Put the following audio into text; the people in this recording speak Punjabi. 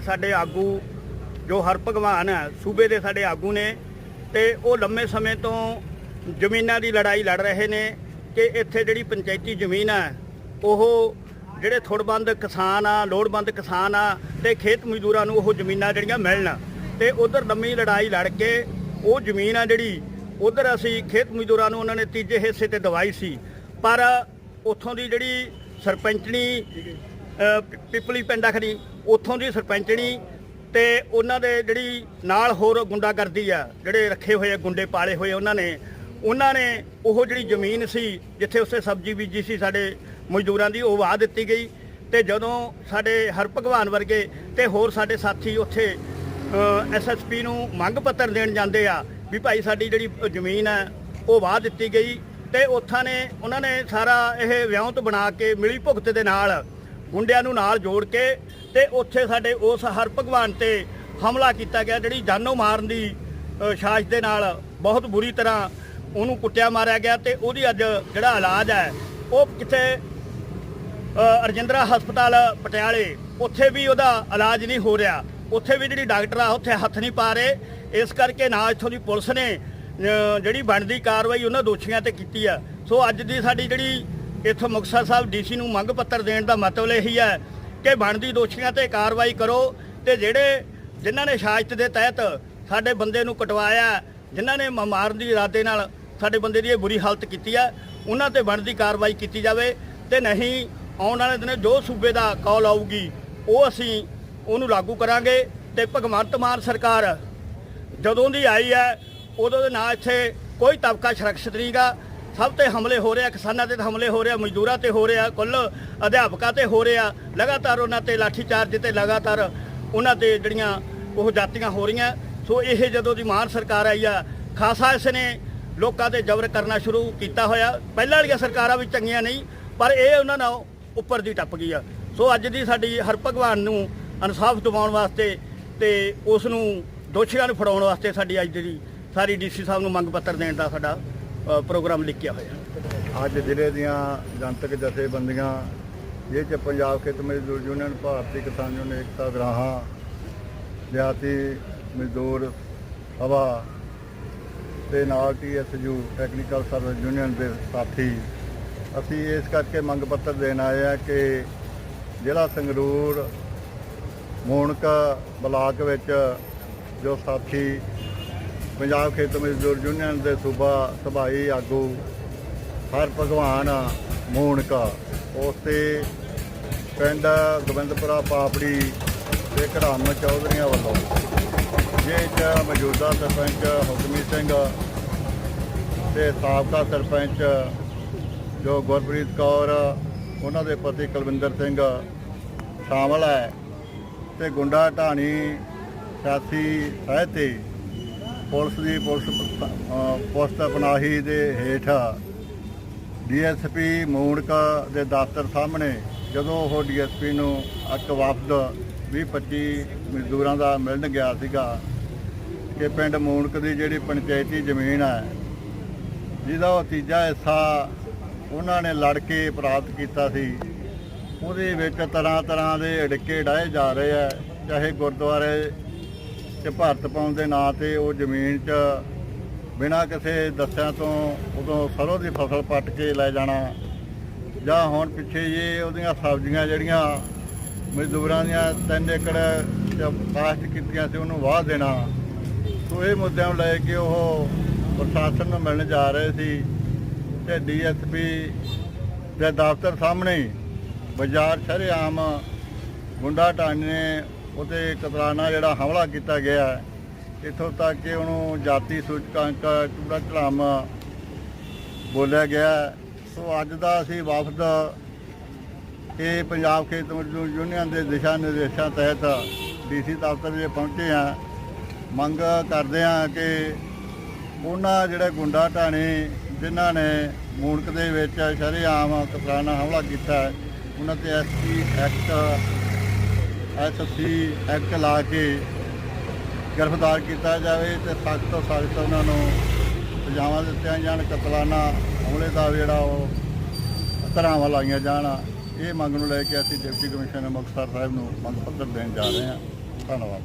ਸਾਡੇ ਆਗੂ, ਜੋ ਹਰ ਭਗਵਾਨ ਹੈ, ਸੂਬੇ ਦੇ ਸਾਡੇ ਆਗੂ ਨੇ ਤੇ ਉਹ ਲੰਮੇ ਸਮੇਂ ਤੋਂ ਜ਼ਮੀਨਾਂ ਦੀ ਲੜਾਈ ਲੜ ਰਹੇ ਨੇ ਕਿ ਇੱਥੇ ਜਿਹੜੀ ਪੰਚਾਇਤੀ ਜ਼ਮੀਨ ਹੈ, ਉਹ ਜਿਹੜੇ ਥੋੜਬੰਦ ਕਿਸਾਨ ਆ, ਲੋੜਵੰਦ ਕਿਸਾਨ ਆ ਤੇ ਖੇਤ ਮਜ਼ਦੂਰਾਂ ਨੂੰ ਉਹ ਜ਼ਮੀਨਾਂ ਜਿਹੜੀਆਂ ਮਿਲਣ। ਤੇ ਉਧਰ ਲੰਮੀ ਲੜਾਈ ਲੜ ਕੇ ਉਹ ਜ਼ਮੀਨ ਆ ਜਿਹੜੀ, ਉਧਰ ਅਸੀਂ ਖੇਤ ਮਜ਼ਦੂਰਾਂ ਨੂੰ ਉਹਨਾਂ ਨੇ ਤੀਜੇ ਹਿੱਸੇ ਤੇ ਦਵਾਈ ਸੀ। ਪਰ ਉੱਥੋਂ ਦੀ ਜਿਹੜੀ ਸਰਪੰਚਣੀ ਪਿਪਲੀ ਪਿੰਡ ਆਖਰੀ ਉੱਥੋਂ ਦੀ ਸਰਪੰਚਣੀ ਤੇ ਉਹਨਾਂ ਦੇ ਜਿਹੜੀ ਨਾਲ ਹੋਰ ਗੁੰਡਾਗਰਦੀ ਆ, ਜਿਹੜੇ ਰੱਖੇ ਹੋਏ ਗੁੰਡੇ ਪਾਲੇ ਹੋਏ ਉਹਨਾਂ ਨੇ ਉਹਨਾਂ ਨੇ ਉਹ ਜਿਹੜੀ ਜ਼ਮੀਨ ਸੀ, ਜਿੱਥੇ ਉਸੇ ਸਬਜ਼ੀ ਬੀਜੀ ਸੀ ਸਾਡੇ ਮਜ਼ਦੂਰਾਂ ਦੀ, ਉਹ ਵਾਹ ਦਿੱਤੀ ਗਈ। ਤੇ ਜਦੋਂ ਸਾਡੇ ਹਰ ਭਗਵਾਨ ਵਰਗੇ ਤੇ ਹੋਰ ਸਾਡੇ ਸਾਥੀ ਉੱਥੇ ਐਸਐਸਪੀ ਨੂੰ ਮੰਗ ਪੱਤਰ ਦੇਣ ਜਾਂਦੇ ਆ, ਵੀ ਭਾਈ ਸਾਡੀ ਜਿਹੜੀ ਜ਼ਮੀਨ ਹੈ ਉਹ ਵਾਹ ਦਿੱਤੀ ਗਈ। ਤੇ ਉੱਥਾਂ ਨੇ, ਉਹਨਾਂ ਨੇ ਸਾਰਾ ਇਹ ਵਿਉਂਤ ਬਣਾ ਕੇ ਮਿਲੀ ਭੁਗਤ ਦੇ ਨਾਲ ਗੁੰਡਿਆਂ ਨੂੰ ਨਾਲ ਜੋੜ ਕੇ ਤੇ ਉੱਥੇ ਸਾਡੇ ਉਸ ਹਰ ਭਗਵਾਨ ਤੇ ਹਮਲਾ ਕੀਤਾ ਗਿਆ ਜਿਹੜੀ ਜਾਨੋਂ ਮਾਰਨ ਦੀ ਅ, ਸਾਜ਼ਿਸ਼ ਦੇ ਨਾਲ ਬਹੁਤ ਬੁਰੀ ਤਰ੍ਹਾਂ ਉਹਨੂੰ ਕੁੱਟਿਆ ਮਾਰਿਆ ਗਿਆ ਤੇ ਉਹਦੀ ਅੱਜ ਜਿਹੜਾ ਇਲਾਜ ਹੈ ਉਹ ਕਿਤੇ ਅ, ਰਜਿੰਦਰਾ ਹਸਪਤਾਲ ਪਟਿਆਲੇ ਉੱਥੇ ਵੀ ਉਹਦਾ ਇਲਾਜ ਨਹੀਂ ਹੋ ਰਿਹਾ। ਉੱਥੇ ਵੀ ਜਿਹੜੀ ਡਾਕਟਰ ਆ ਉੱਥੇ ਹੱਥ ਨਹੀਂ ਪਾ ਰਹੇ। ਇਸ ਕਰਕੇ ਨਾ ਇੱਥੋਂ ਦੀ ਪੁਲਿਸ ਨੇ ਜਿਹੜੀ ਬਣਦੀ ਕਾਰਵਾਈ ਉਹਨਾਂ ਦੋਸ਼ੀਆਂ ਤੇ ਕੀਤੀ ਆ। ਸੋ ਅੱਜ ਦੀ ਸਾਡੀ ਜਿਹੜੀ ਇੱਥੋਂ ਮੁਕਤਸਰ ਸਾਹਿਬ ਡੀਸੀ ਨੂੰ ਮੰਗ ਪੱਤਰ ਦੇਣ ਦਾ ਮਤਲਬ ਇਹੀ ਹੈ ਕਿ ਬਣਦੀ ਦੋਸ਼ੀਆਂ ਤੇ ਕਾਰਵਾਈ ਕਰੋ ਤੇ ਜਿਹੜੇ ਜਿਨ੍ਹਾਂ ਨੇ ਸ਼ਾਸਤ ਦੇ ਤਹਿਤ ਸਾਡੇ ਬੰਦੇ ਨੂੰ ਕਟਵਾਇਆ, ਜਿਨ੍ਹਾਂ ਨੇ ਮ- ਮਾਰਨ ਦੀ ਇਰਾਦੇ ਨਾਲ ਸਾਡੇ ਬੰਦੇ ਦੀ ਇਹ ਬੁਰੀ ਹਾਲਤ ਕੀਤੀ ਹੈ ਉਹਨਾਂ ਤੇ ਬਣਦੀ ਕਾਰਵਾਈ ਕੀਤੀ ਜਾਵੇ ਤੇ ਨਹੀਂ ਆਉਣ ਵਾਲੇ ਦਿਨ ਜੋ ਸੂਬੇ ਦਾ ਕਾਲ ਆਊਗੀ, ਉਹ ਅਸੀਂ ਉਹਨੂੰ ਲਾਗੂ ਕਰਾਂਗੇ ਤੇ ਭਗਵੰਤ ਮਾਨ ਸਰਕਾਰ ਜਦੋਂ ਦੀ ਆਈ ਹੈ, ਉਦੋਂ ਦੇ ਨਾਲ ਇੱਥੇ ਕੋਈ ਤਬਕਾ ਸੁਰੱਖਿਅਤ ਨਹੀਂਗਾ। ਸਭ ਤੇ ਹਮਲੇ ਹੋ ਰਹੇ ਆ ਕਿਸਾਨਾਂ ਤੇ ਤਾਂ ਹਮਲੇ ਹੋ ਰਿਹਾ, ਮਜ਼ਦੂਰਾਂ ਤੇ ਹੋ ਰਿਹਾ, ਕੁੱਲ ਅਧਿਆਪਕਾਂ ਤੇ ਹੋ ਰਹੇ ਆ ਲਗਾਤਾਰ ਉਹਨਾਂ ਤੇ ਲਾਠੀਚਾਰਜ ਤੇ ਲਗਾਤਾਰ ਉਹਨਾਂ ਤੇ ਜਿਹੜੀਆਂ ਉਹ ਜਾਤੀਆਂ ਹੋ ਰਹੀਆਂ। ਸੋ ਇਹ ਜਦੋਂ ਦੀ ਮਾਨ ਸਰਕਾਰ ਆਈ ਆ, ਖਾਸਾ ਇਸ ਨੇ ਲੋਕਾਂ ਤੇ ਜ਼ਬਰ ਕਰਨਾ ਸ਼ੁਰੂ ਕੀਤਾ ਹੋਇਆ। ਪਹਿਲਾਂ ਵਾਲੀਆਂ ਸਰਕਾਰਾਂ ਵੀ ਚੰਗੀਆਂ ਨਹੀਂ, ਪਰ ਇਹ ਉਹਨਾਂ ਨਾਲ ਉੱਪਰ ਦੀ ਟੱਪ ਗਈ ਆ। ਸੋ ਅੱਜ ਦੀ ਸਾਡੀ ਹਰ ਭਗਵਾਨ ਨੂੰ ਇਨਸਾਫ ਦਿਵਾਉਣ ਵਾਸਤੇ ਤੇ ਉਸ ਨੂੰ ਦੋਸ਼ੀਆਂ ਨੂੰ ਫੜਾਉਣ ਵਾਸਤੇ ਸਾਡੀ ਅੱਜ ਦੀ ਸਾਰੀ ਡੀਸੀ ਸਾਹਿਬ ਨੂੰ ਮੰਗ ਪੱਤਰ ਦੇਣ ਦਾ ਸਾਡਾ ਪ੍ਰੋਗਰਾਮ ਲਿਖਿਆ ਹੋਇਆ। ਅੱਜ ਜ਼ਿਲ੍ਹੇ ਦੀਆਂ ਜਨਤਕ ਜਥੇਬੰਦੀਆਂ ਇਹ ਚ ਪੰਜਾਬ ਖੇਤ ਮਜ਼ਦੂਰ ਯੂਨੀਅਨ, ਭਾਰਤੀ ਕਿਸਾਨ ਯੂਨੀਅਨ, ਏਕਤਾ ਗਰਾਹਾਂ, ਦਿਹਾਤੀ ਮਜ਼ਦੂਰ ਹਵਾ ਤੇ ਨਾਲ ਟੀਐਸਯੂ ਟੈਕਨੀਕਲ ਸਰਵਿਸ ਯੂਨੀਅਨ ਦੇ ਸਾਥੀ। ਅਸੀਂ ਇਸ ਕਰਕੇ ਮੰਗ ਪੱਤਰ ਦੇਣ ਆਏ ਆ ਕਿ ਜ਼ਿਲ੍ਹਾ ਸੰਗਰੂਰ ਮੋਣਕ ਬਲਾਕ ਵਿੱਚ ਜੋ ਸਾਥੀ ਪੰਜਾਬ ਖੇਤ ਮਜ਼ਦੂਰ ਯੂਨੀਅਨ ਦੇ ਸੂਬਾ ਸਭਾਈ ਆਗੂ ਹਰ ਭਗਵਾਨ ਮੋਣਕਾ ਉਸ ਤੇ ਪਿੰਡ ਗੋਬਿੰਦਪੁਰਾ ਪਾਪੜੀ ਤੇ ਕੜਾਮ ਚੌਧਰੀਆਂ ਵੱਲੋਂ ਜੇ ਚ ਮੌਜੂਦਾ ਸਰਪੰਚ ਹੁਕਮੀ ਸਿੰਘ ਤੇ ਸਾਬਕਾ ਸਰਪੰਚ ਜੋ ਗੁਰਪ੍ਰੀਤ ਕੌਰ, ਉਹਨਾਂ ਦੇ ਪਤੀ ਕੁਲਵਿੰਦਰ ਸਿੰਘ ਸ਼ਾਮਲ ਹੈ ਤੇ ਗੁੰਡਾ ਢਾਣੀ ਸਿਆਸੀ ਸਹਿਤੇ ਪੁਲਿਸ ਦੀ ਪੁਲਿਸ ਅਹ ਪੋਸਟ ਪਨਾਹੀ ਦੇ ਹੇਠ ਡੀਐਸਪੀ ਮੂਣਕਾ ਦੇ ਦਫ਼ਤਰ ਸਾਹਮਣੇ ਜਦੋਂ ਉਹ ਡੀਐਸਪੀ ਨੂੰ ਇੱਕ ਵਫਦ 20-25 ਮਜ਼ਦੂਰਾਂ ਦਾ ਮਿਲਣ ਗਿਆ ਸੀਗਾ ਕਿ ਪਿੰਡ ਮੂਣਕ ਦੀ ਜਿਹੜੀ ਪੰਚਾਇਤੀ ਜ਼ਮੀਨ ਹੈ, ਜਿਹਦਾ ਉਹ ਤੀਜਾ ਹਿੱਸਾ ਉਹਨਾਂ ਨੇ ਲੜ ਕੇ ਪ੍ਰਾਪਤ ਕੀਤਾ ਸੀ, ਉਹਦੇ ਵਿੱਚ ਤਰ੍ਹਾਂ ਤਰ੍ਹਾਂ ਦੇ ਅੜਿੱਕੇ ਡਾਏ ਜਾ ਰਹੇ ਆ, ਚਾਹੇ ਗੁਰਦੁਆਰੇ 'ਚ ਭਾਰਤ ਪਾਉਣ ਦੇ ਨਾਂ ਤੇ ਉਹ ਜ਼ਮੀਨ 'ਚ ਬਿਨਾਂ ਕਿਸੇ ਦੱਸਿਆਂ ਤੋਂ ਉਦੋਂ ਸਰੋਂ ਦੀ ਫਸਲ ਪੱਟ ਕੇ ਲੈ ਜਾਣਾ। ਜਾਂ ਹੁਣ ਪਿੱਛੇ ਜੇ ਉਹਦੀਆਂ ਸਬਜ਼ੀਆਂ ਜਿਹੜੀਆਂ ਮਜ਼ਦੂਰਾਂ ਦੀਆਂ 3 ਏਕੜ ਕਾਸ਼ਤ ਕੀਤੀਆਂ ਸੀ, ਉਹਨੂੰ ਵਾਹ ਦੇਣਾ। ਸੋ ਇਹ ਮੁੱਦਿਆਂ ਨੂੰ ਲੈ ਕੇ ਉਹ ਪ੍ਰਸ਼ਾਸਨ ਨੂੰ ਮਿਲਣ ਜਾ ਰਹੇ ਸੀ ਤੇ ਡੀਐਸਪੀ ਦੇ ਦਫ਼ਤਰ ਸਾਹਮਣੇ ਹੀ ਬਾਜ਼ਾਰ ਸ਼ਰੇਆਮ ਗੁੰਡਾ ਢਾਣੀ ਨੇ ਉਹਤੇ ਕਤਰਾਨਾ ਜਿਹੜਾ ਹਮਲਾ ਕੀਤਾ ਗਿਆ ਹੈ, ਇੱਥੋਂ ਤੱਕ ਕਿ ਉਹਨੂੰ ਜਾਤੀ ਸੂਚਕਾਂਕ ਚੂੜਾ ਝੜਾਮ ਬੋਲਿਆ ਗਿਆ ਸੋ ਅੱਜ ਦਾ ਅਸੀਂ ਵਫਦ ਇਹ ਪੰਜਾਬ ਖੇਤ ਮਜ਼ਦੂਰ ਯੂਨੀਅਨ ਦੇ ਦਿਸ਼ਾ ਨਿਰਦੇਸ਼ਾਂ ਤਹਿਤ ਡੀਸੀ ਦਫ਼ਤਰ ਵਿੱਚ ਪਹੁੰਚੇ ਆ ਮੰਗ ਕਰਦੇ ਆ ਕਿ ਉਹਨਾਂ ਜਿਹੜੇ ਗੁੰਡਾ ਢਾਣੇ ਜਿਨ੍ਹਾਂ ਨੇ ਮੂਣਕ ਦੇ ਵਿੱਚ ਸ਼ਰੇਆਮ ਕਤਰਾਨਾ ਹਮਲਾ ਕੀਤਾ ਉਹਨਾਂ ਤੇ ਐਸਪੀ ਐਕਟ ਐਸਸੀ ਐਕਟ ਲਾ ਕੇ ਗ੍ਰਿਫਤਾਰ ਕੀਤਾ ਜਾਵੇ ਤੇ ਸਖਤ ਤੋਂ ਸਖਤ ਉਹਨਾਂ ਨੂੰ ਸਜ਼ਾਵਾਂ ਦਿੱਤੀਆਂ ਜਾਣ, ਕਤਲਾਨਾ ਹਮਲੇ ਦਾ ਜਿਹੜਾ ਉਹ ਧਾਰਾਵਾਂ ਲਾਈਆਂ ਜਾਣ। ਇਹ ਮੰਗ ਨੂੰ ਲੈ ਕੇ ਅਸੀਂ ਡਿਪਟੀ ਕਮਿਸ਼ਨਰ ਮੁਕਤਸਰ ਸਾਹਿਬ ਨੂੰ ਮੰਗ ਪੱਤਰ ਦੇਣ ਜਾ ਰਹੇ ਹਾਂ। ਧੰਨਵਾਦ।